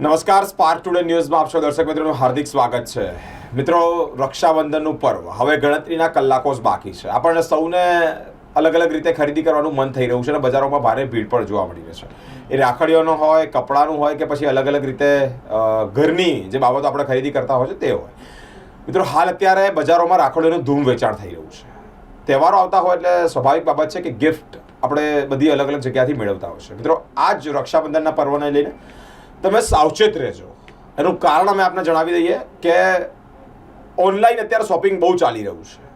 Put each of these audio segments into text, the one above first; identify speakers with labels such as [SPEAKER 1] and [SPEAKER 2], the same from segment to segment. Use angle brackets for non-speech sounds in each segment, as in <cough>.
[SPEAKER 1] નમસ્કાર spark today ન્યૂઝમાં આપશો દર્શક મિત્રોનું હાર્દિક સ્વાગત છે. મિત્રો, રક્ષાબંધનનું પર્વ, હવે ગણતરીના કલાકો જ બાકી છે. આપણને સૌને અલગ અલગ રીતે ખરીદી કરવાનું મન થઈ રહ્યું છે અને બજારોમાં ભારે ભીડ પણ જોવા મળી રહી છે. એ રાખડીઓનો હોય, કપડાનું હોય કે પછી અલગ અલગ રીતે ઘરની જે બાબતો આપણે ખરીદી કરતા હોય છે તે હોય. મિત્રો, હાલ અત્યારે બજારોમાં રાખડીઓનું ધૂમ વેચાણ થઈ રહ્યું છે. તહેવારો આવતા હોય એટલે સ્વાભાવિક બાબત છે કે ગિફ્ટ આપણે બધી અલગ અલગ જગ્યાથી મેળવતા હોય છે. મિત્રો આ જ રક્ષાબંધનના પર્વને લઈને તમે સાવચેત રહેજો. એનું કારણ અમે આપને જણાવી દઈએ કે ઓનલાઈન અત્યારે શોપિંગ બહુ ચાલી રહ્યું છે.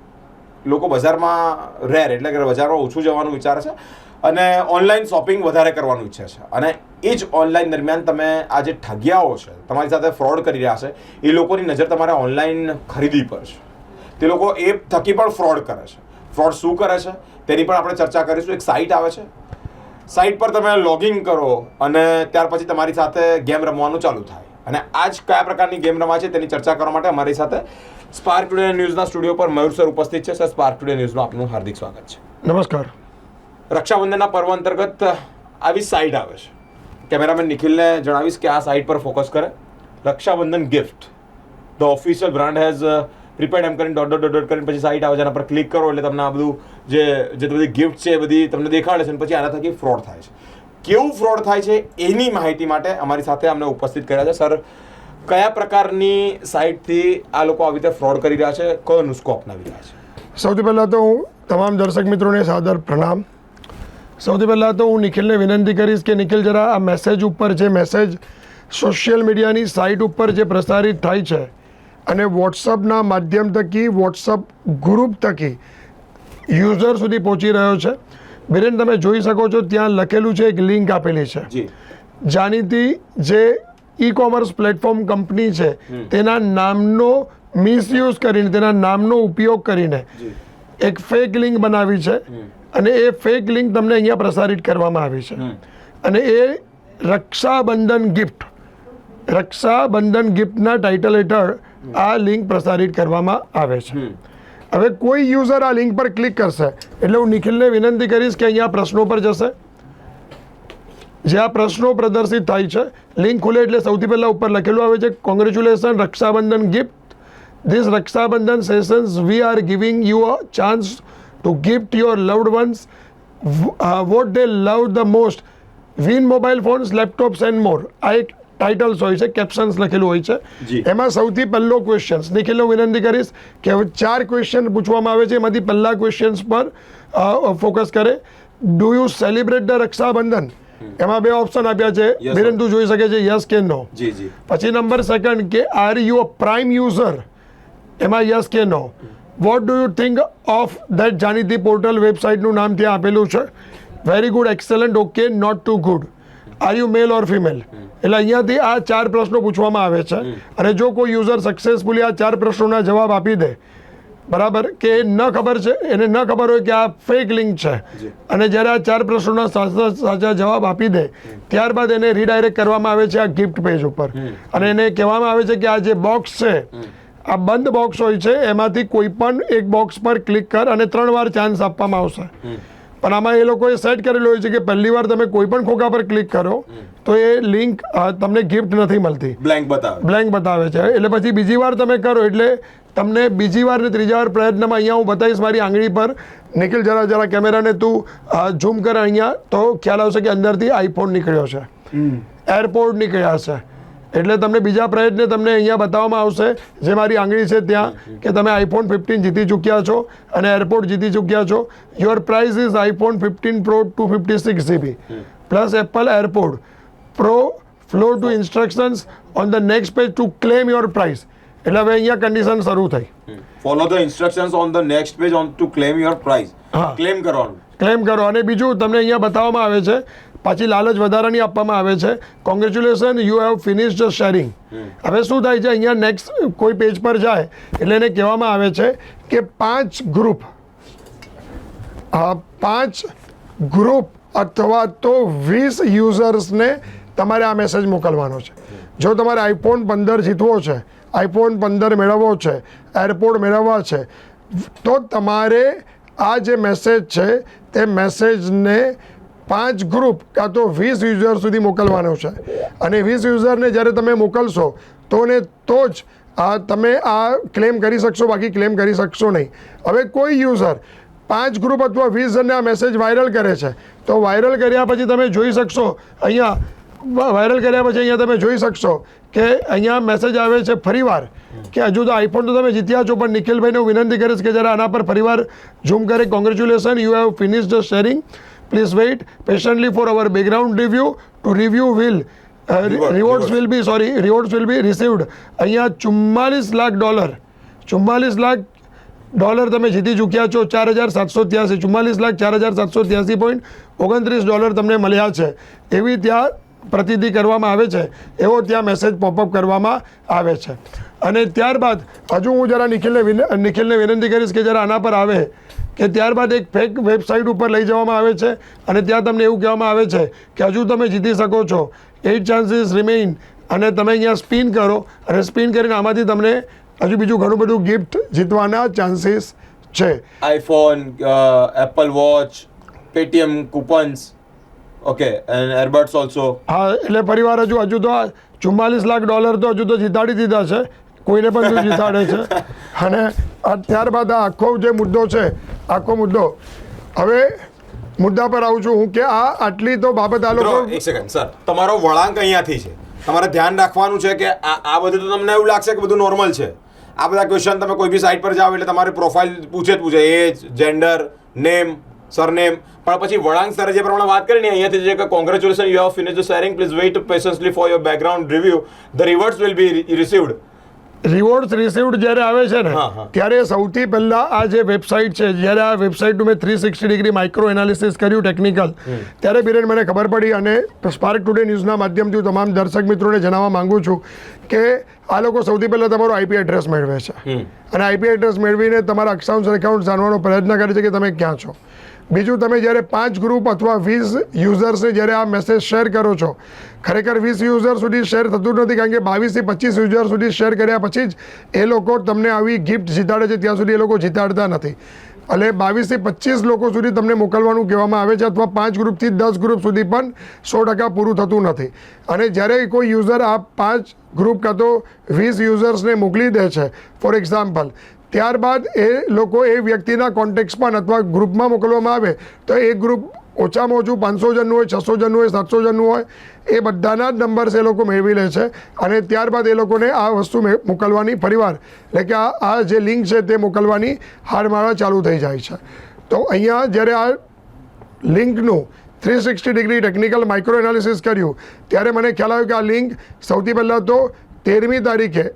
[SPEAKER 1] લોકો બજારમાં રેર એટલે કે બજારમાં ઓછું જવાનું વિચારે છે અને ઓનલાઈન શોપિંગ વધારે કરવાનું ઈચ્છે છે. અને એ જ ઓનલાઈન દરમિયાન તમે આ જે ઠગિયાઓ છે, તમારી સાથે ફ્રોડ કરી રહ્યા છે, એ લોકોની નજર તમારે ઓનલાઈન ખરીદી પર છે. તે લોકો એ થકી પણ ફ્રોડ કરે છે. ફ્રોડ શું કરે છે? તેની પણ આપણે ચર્ચા કરીશું. એક સાઇટ આવે છે સાઇટ પર તમે લોગિન કરો અને ત્યાર પછી તમારી સાથે ગેમ રમવાનું ચાલુ થાય. અને આ જ કયા પ્રકારની ગેમ રમાય છે તેની ચર્ચા કરવા માટે અમારી સાથે સ્પાર્ક ટુડે ન્યૂઝના સ્ટુડિયો પર મયુર સર ઉપસ્થિત છે. સર સ્પાર્ક ટુડે ન્યૂઝમાં આપનું હાર્દિક સ્વાગત છે.
[SPEAKER 2] નમસ્કાર.
[SPEAKER 1] રક્ષાબંધનના પર્વ અંતર્ગત આવી સાઇટ આવે છે. કેમેરામેન નિખિલને જણાવીશ કે આ સાઇટ પર ફોકસ કરે. Rakshabandhan gift the official brand has prepared એમ કરીને ડોટ ડોટ ડોટ કરીને પછી સાઇટ આવે છે, એના પર ક્લિક કરો એટલે તમને આ બધું જે જે બધી ગિફ્ટ છે એ બધી તમને દેખાડે છે અને પછી આના થકી ફ્રોડ થાય છે. કેવું ફ્રોડ થાય છે એની માહિતી માટે અમારી સાથે અમને ઉપસ્થિત કર્યા છે. સર, કયા પ્રકારની સાઇટથી આ લોકો આવી રીતે ફ્રોડ કરી રહ્યા છે? કયો નુસ્ખો અપનાવી રહ્યા છે?
[SPEAKER 2] સૌથી પહેલાં તો હું તમામ દર્શક મિત્રોને સાદર પ્રણામ. સૌથી પહેલાં તો હું નિખિલને વિનંતી કરીશ કે નિખિલ જરા આ મેસેજ ઉપર જે મેસેજ સોશિયલ મીડિયાની સાઇટ ઉપર જે પ્રસારિત થાય છે અને વોટ્સઅપના માધ્યમ થકી વોટ્સઅપ ગ્રુપ થકી યુઝર સુધી પહોંચી રહ્યો છે. બિરેન તમે જોઈ શકો છો ત્યાં લખેલું છે એક લિંક આપેલી છે. જાણીતી જે ઈ કોમર્સ પ્લેટફોર્મ કંપની છે તેના નામનો મિસયુઝ કરીને તેના નામનો ઉપયોગ કરીને એક ફેક લિંક બનાવી છે અને એ ફેક લિંક તમને અહીંયા પ્રસારિત કરવામાં આવી છે. અને એ રક્ષાબંધન ગિફ્ટ રક્ષાબંધન ગિફ્ટના ટાઇટલ હેઠળ આ લિંક પ્રસારિત કરવામાં આવે છે. હવે કોઈ યુઝર આ લિંક પર ક્લિક કરશે એટલે હું નિખિલને વિનંતી કરીશ કે અહીંયા પ્રશ્નો પર જશે. જે આ પ્રશ્નો પ્રદર્શિત થાય છે લિંક ખુલે એટલે સૌથી પહેલાં ઉપર લખેલું આવે છે congratulation Rakshabandhan gift this Rakshabandhan sessions we are giving you a chance to gift your loved ones what they love the most win mobile phones laptops and more આ એક ટાઇટલ્સ હોય છે કેપ્શન્સ લખેલું હોય છે. એમાં સૌથી પહેલો ક્વેશ્ચન નિખિલ હું વિનંતી કરીશ કે ચાર ક્વેશ્ચન પૂછવામાં આવે છે એમાંથી પહેલા ક્વેશ્ચન્સ પર ફોકસ કરે. Do you celebrate the Rakshabandhan એમાં બે ઓપ્શન આપ્યા છે. બિરેન તું જોઈ શકે છે યસ કે નો પછી નંબર સેકન્ડ કે are you a prime user એમાં યસ કે no what do you think of that જાણીતી પોર્ટલ વેબસાઇટનું નામ ત્યાં આપેલું છે? Very good excellent okay not too good are you male or female એટલે અહીંયાથી આ ચાર પ્રશ્નો પૂછવામાં આવે છે. અને જો કોઈ યુઝર સક્સેસફુલી આ ચાર પ્રશ્નોના જવાબ આપી દે બરાબર? કે ન ખબર છે એને ન ખબર હોય કે આ ફેક લિંક છે. અને જ્યારે આ ચાર પ્રશ્નોના સાચા સાચા જવાબ આપી દે ત્યારબાદ એને રીડાયરેક્ટ કરવામાં આવે છે આ ગિફ્ટ પેજ ઉપર. અને એને કહેવામાં આવે છે કે આ જે બોક્સ છે આ બંધ બોક્સ હોય છે એમાંથી કોઈ પણ એક બોક્સ પર ક્લિક કર અને ત્રણ વાર ચાન્સ આપવામાં આવશે. પણ આમાં એ લોકોએ સેટ કરેલું હોય છે કે પહેલી વાર તમે કોઈ પણ ખોખા પર ક્લિક કરો તો એ લિંક તમને ગિફ્ટ નથી મળતી.
[SPEAKER 1] બ્લેન્ક બતાવે.
[SPEAKER 2] બ્લેન્ક બતાવે છે. એટલે પછી બીજી વાર તમે કરો એટલે તમને બીજી વાર ને ત્રીજા વાર પ્રયત્નમાં અહીંયા હું બતાવીશ મારી આંગળી પર. નિખિલ જરા જરા કેમેરાને તું ઝૂમ કર અહીંયા તો ખ્યાલ આવશે કે અંદરથી આઈફોન નીકળ્યો છે. એરપોર્ટ નીકળ્યા છે એટલે તમને બીજા પ્રયત્ને તમને અહીંયા બતાવવામાં આવશે. જે મારી આંગળી છે ત્યાં કે તમે આઈફોન ફિફ્ટીન જીતી ચૂક્યા છો અને એરપોર્ટ જીતી ચૂક્યા છો. Your price is iPhone fifteen pro two fifty six GB plus Apple AirPods pro follow to instructions on the next page to claim your price એટલે હવે અહીંયા કન્ડિશન શરૂ થઈ.
[SPEAKER 1] Follow the instructions on the next page on to claim your prize. Claim કરવાનું.
[SPEAKER 2] Claim કરો. અને બીજું તમને અહીંયા બતાવવામાં આવે છે પાછી લાલચ વધારાની આપવામાં આવે છે. Congratulation you have finish the sharing હવે શું થાય છે? અહીંયા નેક્સ્ટ કોઈ પેજ પર જાય એટલે એને કહેવામાં આવે છે કે પાંચ ગ્રુપ પાંચ ગ્રુપ અથવા તો વીસ યુઝર્સને તમારે આ મેસેજ મોકલવાનો છે. જો તમારે આઈફોન પંદર જીતવો છે આઈફોન પંદર મેળવવો છે એરપોર્ટ મેળવવા છે તો તમારે આ જે મેસેજ છે તે મેસેજને પાંચ ગ્રુપ કાં તો વીસ યુઝર સુધી મોકલવાનો છે. અને વીસ યુઝરને જ્યારે તમે મોકલશો, તો ને તો જ આ તમે આ ક્લેમ કરી શકશો, બાકી ક્લેમ કરી શકશો નહીં. હવે કોઈ યુઝર પાંચ ગ્રુપ અથવા વીસ જણને આ મેસેજ વાયરલ કરે છે, તો વાયરલ કર્યા પછી તમે જોઈ શકશો, અહીંયા વાયરલ કર્યા પછી અહીંયા તમે જોઈ શકશો કે અહીંયા મેસેજ આવે છે ફરીવાર, કે હજુ તો આઈફોન તો તમે જીત્યા છો, પણ નિખિલભાઈને હું વિનંતી કરીશ કે જરા આના પર ફરીવાર ઝૂમ કરે. Congratulation you have finish the sharing please wait patiently for our background review to review will rewards will be sorry rewards will be received અહીંયા ચુમ્માલીસ લાખ ડોલર ચુમ્માલીસ લાખ ડોલર તમે જીતી ચૂક્યા છો ચાર હજાર સાતસો ત્યાસી ચુમ્માલીસ લાખ ચાર હજાર સાતસો ત્યાસી પોઈન્ટ ઓગણત્રીસ ડોલર તમને મળ્યા છે. એવી ત્યાં પ્રતિધિ કરવામાં આવે છે, એવો ત્યાં મેસેજ પોપઅપ કરવામાં આવે છે. અને ત્યારબાદ, હજુ હું જરા નિખિલને નિખિલને વિનંતી કરીશ કે જરા આના પર આવે, કે ત્યારબાદ એક ફેક વેબસાઇટ ઉપર લઈ જવામાં આવે છે અને ત્યાં તમને એવું કહેવામાં આવે છે કે હજુ તમે જીતી શકો છો. એટ ચાન્સીસ રિમેઇન અને તમે અહીંયા સ્પિન કરો અને સ્પિન કરીને આમાંથી તમને હજુ બીજું ઘણું બધું ગિફ્ટ જીતવાના ચાન્સીસ છે.
[SPEAKER 1] IPhone Apple watch Paytm coupons okay and earbuds also
[SPEAKER 2] હા એટલે પરિવાર હજુ હજુ તો આ ચુમ્માલીસ લાખ ડોલર તો હજુ તો જીતાડી દીધા છે. કોઈને પણ જો જીતાડે છે. <laughs> અને આ ત્યારબાદ આ આખો જે મુદ્દો છે આખો મુદ્દો. હવે મુદ્દા પર આવું છું હું કે આ આટલી તો બાબત આ લોકો
[SPEAKER 1] એક સેકન્ડ સર તમારો વળાંક અહીંયાથી છે. તમારે ધ્યાન રાખવાનું છે કે આ આ બધું તો તમને એવું લાગશે કે બધું નોર્મલ છે. આ બધા ક્વેશ્ચન તમે કોઈ બી સાઇટ પર જાઓ એટલે તમારી પ્રોફાઇલ પૂછે જ પૂછે. એજ જેન્ડર નેમ સરનેમ પણ પછી વળાંક સરે જે પ્રમાણે વાત કરી ને અહીંયાથી જે કે congratulation you have finish the sharing please wait patiently for your background review the rewards will be received
[SPEAKER 2] rewards received જ્યારે આવે છે ને. ત્યારે સૌથી પહેલાં આ જે વેબસાઇટ છે જ્યારે આ વેબસાઇટનું મેં three sixty degree micro analysis કર્યું ટેકનિકલ ત્યારે બિરેન મને ખબર પડી અને સ્પાર્ક ટુડે ન્યૂઝના માધ્યમથી હું તમામ દર્શક મિત્રોને જણાવવા માગું છું કે આ લોકો સૌથી પહેલાં તમારો આઈપી એડ્રેસ મેળવે છે. અને આઈપી એડ્રેસ મેળવીને તમારા અકાઉન્ટ્સ એકાઉન્ટ જાણવાનો પ્રયત્ન કરે છે કે તમે ક્યાં છો. બીજું તમે જ્યારે પાંચ ગ્રુપ અથવા વીસ યુઝર્સને જ્યારે આ મેસેજ શેર કરો છો ખરેખર વીસ યુઝર સુધી શેર થતું નથી કારણ કે બાવીસથી પચીસ યુઝર સુધી શેર કર્યા પછી જ એ લોકો તમને આવી ગિફ્ટ જીતાડે છે ત્યાં સુધી એ લોકો જીતાડતા નથી. એટલે બાવીસથી પચીસ લોકો સુધી તમને મોકલવાનું કહેવામાં આવે છે અથવા પાંચ ગ્રુપથી દસ ગ્રુપ સુધી પણ સો ટકા પૂરું થતું નથી. અને જ્યારે કોઈ યુઝર આ પાંચ ગ્રુપ કાં તો વીસ યુઝર્સને મોકલી દે છે, ફોર એક્ઝામ્પલ, ત્યારબાદ એ લોકો એ વ્યક્તિના કોન્ટેક્ટ્સમાં અથવા ગ્રુપમાં મોકલવામાં આવે તો એ ગ્રુપ ઓછામાં ઓછું પાંચસો જણનું હોય, છસો જણનું હોય, સાતસો જણનું હોય, એ બધાના જ નંબર્સ એ લોકો મેળવી લે છે. અને ત્યારબાદ એ લોકોને આ વસ્તુ મોકલવાની ફરીવાર. એટલે કે આ આ જે લિંક છે તે મોકલવાની હાડમાળા ચાલુ થઈ જાય છે. તો અહીંયા જ્યારે આ લિંકનું three sixty degree technical micro analysis કર્યું, ત્યારે મને ખ્યાલ આવ્યો કે આ લિંક સૌથી પહેલાં તો તેરમી તારીખે,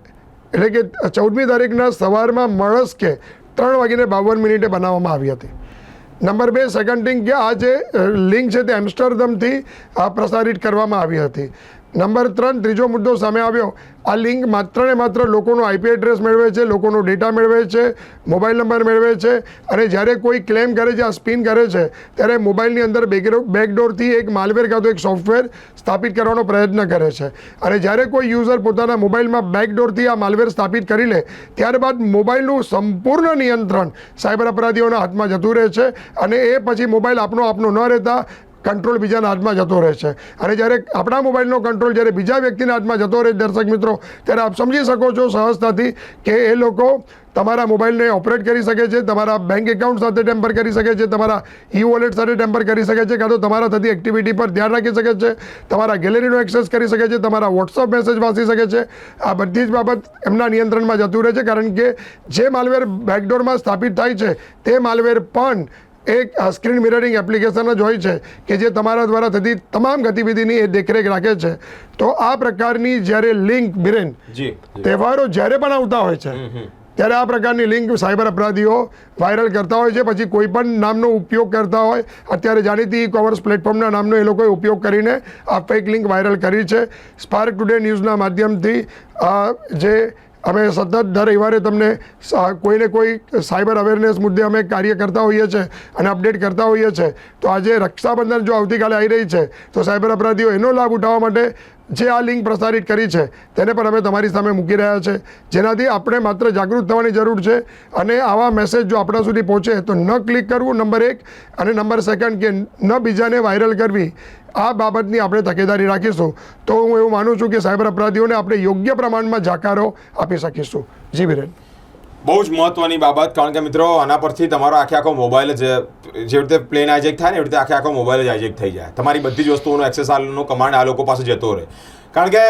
[SPEAKER 2] એટલે કે ચૌદમી તારીખના સવારમાં મળસ કે ત્રણ વાગીને બાવન મિનિટે બનાવવામાં આવી હતી. નંબર બે સેકન્ડ થિંગ કે આ જે લિંક છે તે એમ્સ્ટરડમથી આ પ્રસારિત કરવામાં આવી હતી. નંબર ત્રણ, ત્રીજો મુદ્દો સામે આવ્યો. આ લિંક માત્ર ને માત્ર લોકોનો આઈપી એડ્રેસ મેળવે છે, લોકોનો ડેટા મેળવે છે, મોબાઈલ નંબર મેળવે છે. અને જ્યારે કોઈ ક્લેમ કરે છે, આ સ્પિન કરે છે, ત્યારે મોબાઈલની અંદર બેકડોરથી એક માલવેર કાં તો એક સોફ્ટવેર સ્થાપિત કરવાનો પ્રયત્ન કરે છે. અને જ્યારે કોઈ યુઝર પોતાના મોબાઈલમાં બેકડોરથી આ માલવેર સ્થાપિત કરી લે, ત્યારબાદ મોબાઈલનું સંપૂર્ણ નિયંત્રણ સાયબર અપરાધીઓના હાથમાં જતું રહે છે. અને એ પછી મોબાઈલ આપનો આપનો ન રહેતા કંટ્રોલ બીજાના હાથમાં જતો રહે છે. અને જ્યારે આપણા મોબાઈલનો કંટ્રોલ જ્યારે બીજા વ્યક્તિના હાથમાં જતો રહે, દર્શક મિત્રો, ત્યારે આપ સમજી શકો છો સહજતાથી કે એ લોકો તમારા મોબાઈલને ઓપરેટ કરી શકે છે, તમારા બેંક એકાઉન્ટ સાથે ટેમ્પર કરી શકે છે, તમારા ઈ વોલેટ સાથે ટેમ્પર કરી શકે છે, કાં તો તમારા થતી એક્ટિવિટી પર ધ્યાન રાખી શકે છે, તમારા ગેલેરીનો એક્સેસ કરી શકે છે, તમારા વોટ્સઅપ મેસેજ વાંચી શકે છે. આ બધી જ બાબત એમના નિયંત્રણમાં જતું રહે છે, કારણ કે જે માલવેર બેકડોરમાં સ્થાપિત થાય છે, તે માલવેર પણ એક સ્ક્રીન મિરરિંગ એપ્લિકેશન જ હોય છે કે જે તમારા દ્વારા થતી તમામ ગતિવિધિની એ દેખરેખ રાખે છે. તો આ પ્રકારની જ્યારે લિંક બિરેન તહેવારો જ્યારે પણ આવતા હોય છે ત્યારે આ પ્રકારની લિંક સાયબર અપરાધીઓ વાયરલ કરતા હોય છે. પછી કોઈ પણ નામનો ઉપયોગ કરતા હોય અત્યારે જાણીતી ઈ કોમર્સ પ્લેટફોર્મના નામનો એ લોકોએ ઉપયોગ કરીને આ ફેક લિંક વાયરલ કરી છે. સ્પાર્ક ટુડે ન્યૂઝના માધ્યમથી જે અમે સતત દર રવિવારે તમને કોઈને કોઈ સાયબર અવેરનેસ મુદ્દે અમે કાર્ય કરતા હોઈએ છીએ અને અપડેટ કરતા હોઈએ છીએ તો આજે રક્ષાબંધન જો આવતીકાલે આવી રહી છે, તો સાયબર અપરાધીઓ એનો લાભ ઉઠાવવા માટે જે આ લિંક પ્રસારિત કરી છે, તેને પણ અમે તમારી સામે મૂકી રહ્યા છે. જેનાથી આપણે માત્ર જાગૃત થવાની જરૂર છે અને આવા મેસેજ જો આપણા સુધી પહોંચે, તો ન ક્લિક કરવું નંબર એક, અને નંબર સેકન્ડ કે ન બીજાને વાયરલ કરવી, આ બાબતની આપણે તકેદારી રાખીશું. તો હું એવું માનું છું કે સાયબર અપરાધીઓને આપણે યોગ્ય પ્રમાણમાં જાકારો આપી શકીશું. જી, વિરેન.
[SPEAKER 1] બહુ જ મહત્વની બાબત, કારણ કે મિત્રો, આના પરથી તમારો આખે આખો મોબાઈલ જ જેવી રીતે પ્લેન હાઇજેક થાય ને, એવી રીતે આખે આખો મોબાઈલ જ હાઇજેક થઈ જાય. તમારી બધી જ વસ્તુઓનો એક્સેસ આલનો કમાન્ડ આ લોકો પાસે જતો રહે. કારણ કે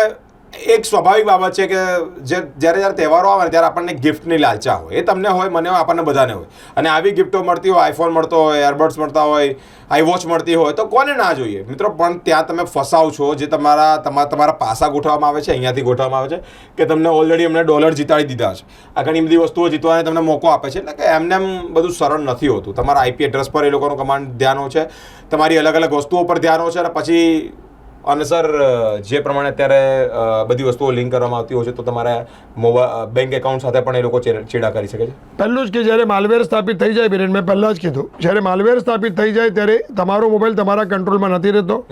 [SPEAKER 1] એક સ્વાભાવિક બાબત છે કે જે જ્યારે જ્યારે તહેવારો આવે ત્યારે આપણને ગિફ્ટની લાલચા હોય. એ તમને હોય, મને હોય, આપણને બધાને હોય. અને આવી ગિફ્ટો મળતી હોય આઈફોન મળતો હોય એરબડ્સ મળતા હોય આઈવોચ મળતી હોય, તો કોને ના જોઈએ? મિત્રો, પણ ત્યાં તમે ફસાવ છો જે તમારા તમારા તમારા પાસા ગોઠવવામાં આવે છે, અહીંયાથી ગોઠવવામાં આવે છે, કે તમને ઓલરેડી એમને ડોલર જીતાડી દીધા છે. આ ઘણી બધી વસ્તુઓ જીતવાને તમને મોકો આપે છે. એટલે કે એમને એમ બધું સરળ નથી હોતું. તમારા આઈપી એડ્રેસ પર એ લોકોનું કમાન્ડ ધ્યાનો છે. તમારી અલગ અલગ વસ્તુઓ પર ધ્યાનો છે અને પછી અને સર જે પ્રમાણે અત્યારે બધી વસ્તુઓ લિંક કરવામાં આવતી હોય છે તો તમારા મોબાઈલ બેંક એકાઉન્ટ સાથે પણ એ લોકો ચેડ- કરી શકે છે?
[SPEAKER 2] પહેલું જ કે જ્યારે માલવેર સ્થાપિત થઈ જાય બિરેન મેં પહેલાં જ કીધું. જ્યારે માલવેર સ્થાપિત થઈ જાય ત્યારે તમારો મોબાઈલ તમારા કંટ્રોલમાં નથી રહેતો.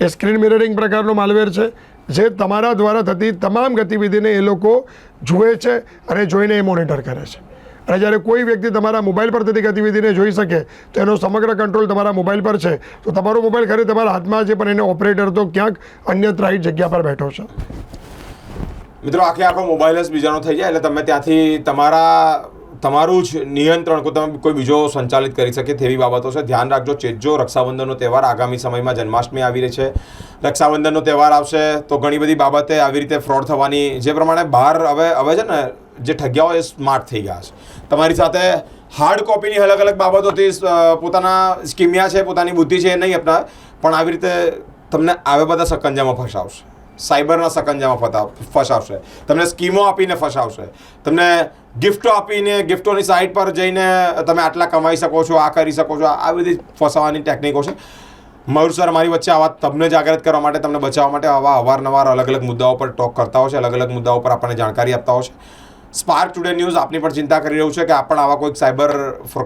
[SPEAKER 2] એ સ્ક્રીન મિરરિંગ પ્રકારનો માલવેર છે. જે તમારા દ્વારા થતી તમામ ગતિવિધિને એ લોકો જુએ છે અને જોઈને એ મોનિટર કરે છે. અને જ્યારે કોઈ વ્યક્તિ તમારા મોબાઈલ પર થતી ગતિવિધિને જોઈ શકે, તો એનો સમગ્ર કંટ્રોલ તમારા મોબાઈલ પર છે. તો તમારો મોબાઈલ ખરે તમારા હાથમાં છે, પણ એને ઓપરેટર તો ક્યાંક અન્ય ત્રાહિત જગ્યા પર બેઠો છે.
[SPEAKER 1] મિત્રો, આખે આખો મોબાઈલ જ બીજાનો થઈ જાય, એટલે તમે ત્યાંથી તમારા તમારું જ નિયંત્રણ તમે કોઈ બીજો સંચાલિત કરી શકે તેવી બાબતો છે. ધ્યાન રાખજો, ચેજો. રક્ષાબંધનનો તહેવાર આગામી સમયમાં જન્માષ્ટમી આવી રહી છે. રક્ષાબંધનનો તહેવાર આવશે તો ઘણી બધી બાબતે આવી રીતે ફ્રોડ થવાની જે પ્રમાણે બહાર હવે હવે છે ને જે ઠગ્યાઓ એ સ્માર્ટ થઈ ગયા છે. તમારી સાથે હાર્ડ કોપીની અલગ અલગ બાબતોથી પોતાના સ્કીમિયા છે, પોતાની બુદ્ધિ છે એ નહીં અપનાવે, પણ આવી રીતે તમને આવે બધા સકંજામાં ફસાવશે. સાયબરના સકંજામાં ફતા, ફસાવશે. તમને સ્કીમો આપીને ફસાવશે. તમને ગિફ્ટો આપીને, ગિફ્ટોની સાઇટ પર જઈને તમે આટલા કમાઈ શકો છો, આ કરી શકો છો, આ બધી ફસાવાની ટેકનિકો છે. મયુર સર, મારી વચ્ચે આવા તમને જાગૃત કરવા માટે, તમને બચાવવા માટે આવા અવારનવાર અલગ અલગ મુદ્દાઓ પર ટોક કરતા હોય છે અલગ અલગ મુદ્દાઓ પર આપણને જાણકારી આપતા હોય છે. સ્પાર્ક ટુડે ન્યૂઝ આપની પણ ચિંતા કરી રહ્યું છે કે આપણ આવા કોઈક સાયબર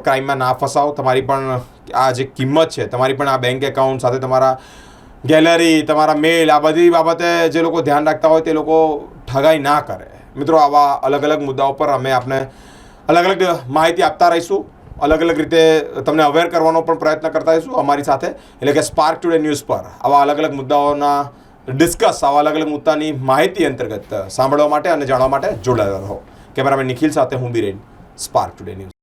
[SPEAKER 1] ક્રાઇમમાં ના ફસાવો. તમારી પણ આ જે કિંમત છે, તમારી પણ આ બેંક એકાઉન્ટ સાથે તમારા ગેલેરી, તમારા મેલ, આ બધી બાબતે જે લોકો ધ્યાન રાખતા હોય તે લોકો ઠગાઈ ના કરે. મિત્રો, આવા અલગ અલગ મુદ્દાઓ પર અમે આપને અલગ અલગ માહિતી આપતા રહીશું. અલગ અલગ રીતે તમને અવેર કરવાનો પણ પ્રયત્ન કરતા રહીશું અમારી સાથે. એટલે કે સ્પાર્ક ટુડે ન્યૂઝ પર. આવા અલગ અલગ મુદ્દાઓના ડિસ્કસ આવા અલગ અલગ મુદ્દાની માહિતી અંતર્ગત, સાંભળવા માટે અને જાણવા માટે જોડાયેલા રહો. કેમેરામેન નિખિલ સાથે હું બિરેન સ્પાર્ક ટુડે ન્યૂઝ